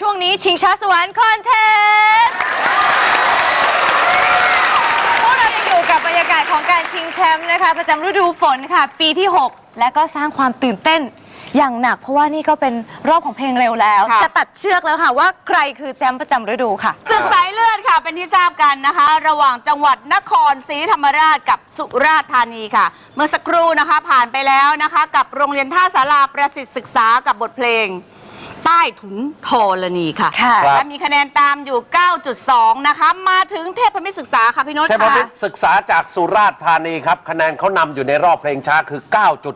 ช่วงนี้ชิงช้าสวรรค์คอนเทสต์พวกเรายังอยู่กับบรรยากาศของการชิงแชมป์นะคะ ประจำฤดูฝนค่ะ ปีที่ 6 และก็สร้างความตื่นเต้นอย่างหนัก เพราะว่านี่ก็เป็นรอบของเพลงเร็วแล้ว ค่ะ จะตัดเชือกแล้วค่ะว่าใครคือแชมป์ประจำฤดูค่ะ ศึกสายเลือดค่ะเป็นที่ทราบกันนะคะ ระหว่างจังหวัดนครศรีธรรมราชกับสุราษฎร์ธานีค่ะ เมื่อสักครู่นะคะผ่านไปแล้วนะคะ กับโรงเรียนท่าสาราประสิทธิ์ศึกษากับบทเพลง ใต้ถุนธรณีค่ะค่ะ และมีคะแนนตามอยู่ 9.2 นะคะ มาถึงเทพมิตรศึกษาค่ะพี่โน้ตเทพค่ะ มิตรศึกษาจากสุราษฎร์ธานีครับคะแนนเขานำอยู่ในรอบเพลงช้าคือ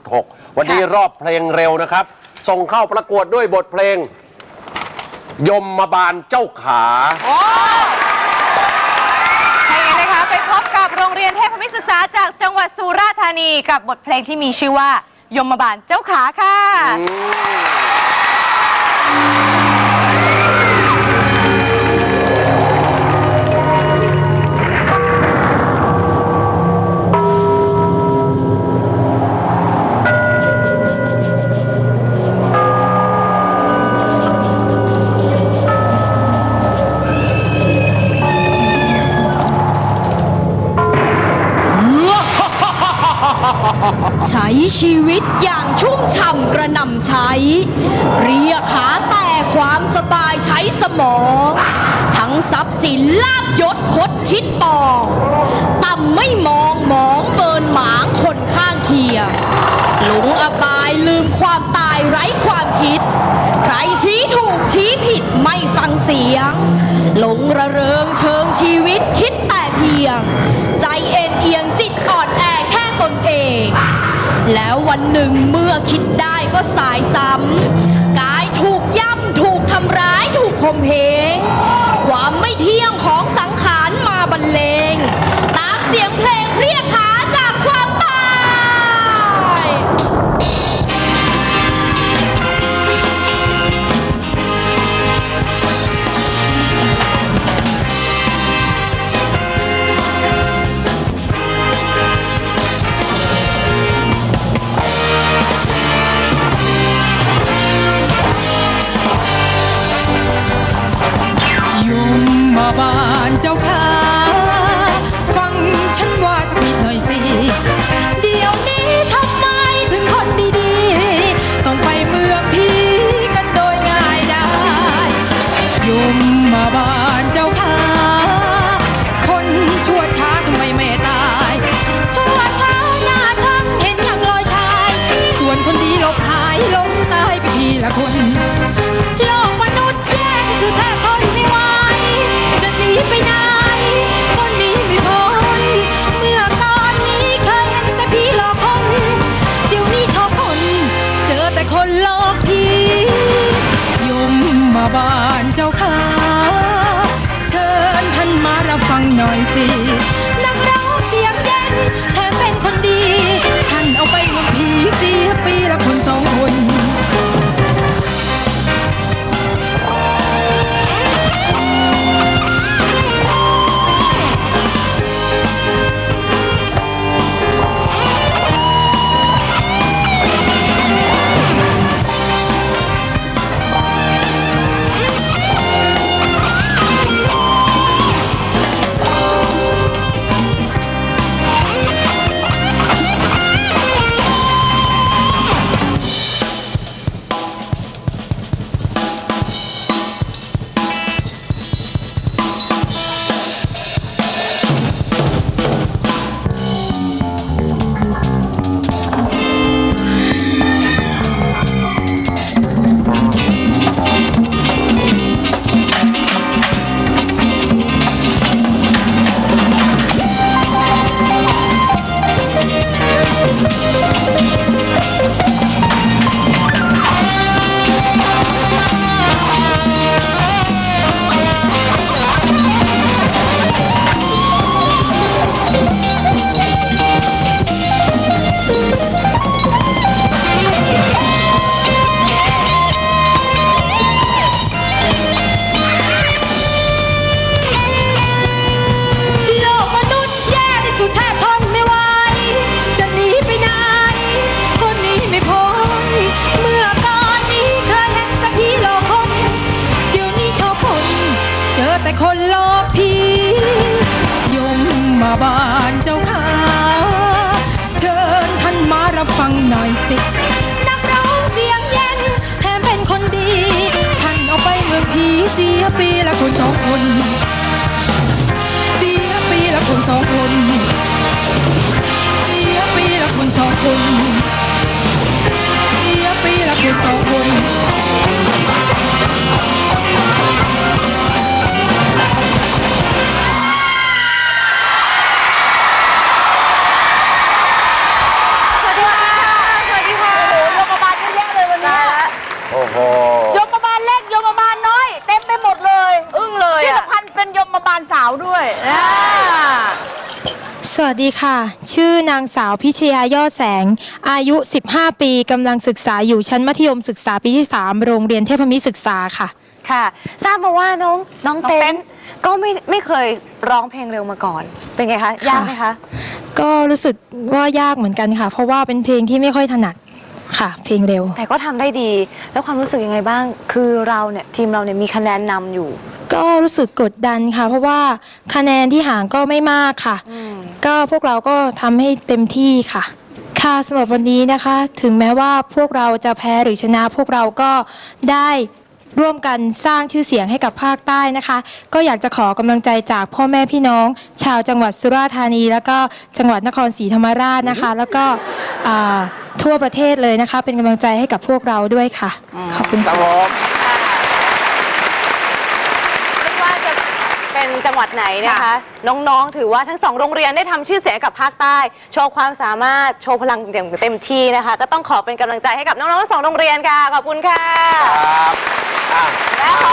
9.6 วันนี้รอบเพลงเร็วนะครับ ส่งเข้าประกวดด้วยบทเพลง ยมมาบาลเจ้าขา โอ้ให้งั้นนะคะไปพบกับโรงเรียนเทพมิตรศึกษาจากจังหวัดสุราษฎร์ธานีกับบทเพลงที่มีชื่อว่า ยมบาลเจ้าขาค่ะใช้ ชีวิตอย่างชุ่มฉ่ำกระหน่ำใช้ เรียกหาแต่ความสบายใช้สมอง ทั้งทรัพย์สินลาบยศคดคิดปองต่ำไม่มองมองเมินหมางคนข้างเคียงหลงอบายลืมความตายไร้ความคิด ใครชี้ถูกชี้ผิดไม่ฟังเสียง หลงระเริงเชิงชีวิตคิดแต่เพียง ใจเอ็นเอียงจิตอ่อนแอแค่ แล้ววันหนึ่งเมื่อคิดได้ก็สายซ้ำกายถูกย่ำถูกทำร้ายถูกข่มเหงความไม่เที่ยงของสังขารมาบรรเลง ตามเสียงเพลง มาบ้านเจ้าค่ะ เชิญท่านมารับฟังหน่อยสิ แต่คนโลภพียมมาบานเจ้าค่ะเชิญท่านมารับฟังหน่อยสิ นักร้องเสียงเย็น แถมเป็นคนดี ท่านเอาไปเมืองผีเสียปีละคนสองคน เสียปีละคนสองคน เสียปีละคนสองคน เสียปีละคนสองคน โอ้โห ยมบาลเล็กยมบาลน้อย เต็มไปหมดเลย อึ้งเลยที่อะสำคัญเป็นยมบาลสาวด้วยอ่าสวัสดีค่ะ ชื่อนางสาวพิชยายอดแสง อายุ 15 ปีกำลังศึกษาอยู่ชั้นมัธยมศึกษาปีที่ 3 โรงเรียนเทพมิตรศึกษาค่ะ ค่ะ ทราบมาว่าน้องน้องน้องเต้เต้นนก็ไม่ไม่เคยร้องเพลงเร็วมาก่อน เป็นไงคะ ยากไหมคะ ก็รู้สึกว่ายากเหมือนกันค่ะ เพราะว่าเป็นเพลงที่ไม่ค่อยถนัด ค่ะ เพลงเร็ว แต่ก็ทำได้ดี แล้วความรู้สึกยังไงบ้าง คือเราเนี่ยทีมเราเนี่ยมีคะแนนนำอยู่ ก็รู้สึกกดดันค่ะ เพราะว่าคะแนนที่ห่างก็ไม่มากค่ะ ก็พวกเราก็ทำให้เต็มที่ค่ะ ค่ะสำหรับวันนี้นะคะ ถึงแม้ว่าพวกเราจะแพ้หรือชนะ พวกเราก็ได้ร่วมกันสร้างชื่อเสียงให้กับภาคใต้นะคะ ก็อยากจะขอกำลังใจจากพ่อแม่พี่น้อง ชาวจังหวัดสุราษฎร์ธานี แล้วก็จังหวัดนครศรีธรรมราชนะคะ แล้วก็อ่า ทั่วประเทศเลยนะคะ เป็นกำลังใจให้กับพวกเราด้วยค่ะ ขอบคุณครัค่ะบผมไม่ว่าจะเป็นจังหวัดไหนนะคะ น้องๆ ถือว่าทั้งสองโรงเรียนได้ทำชื่อเสียงกับภาคใต้ โชว์ความสามารถโชว์พลังอย่างเต็มที่นะคะ ก็ต้องขอเป็นกำลังใจให้กับน้องๆทั้งสองโรงเรียนค่ะ ขอบคุณค่ะ ครับอะและขอ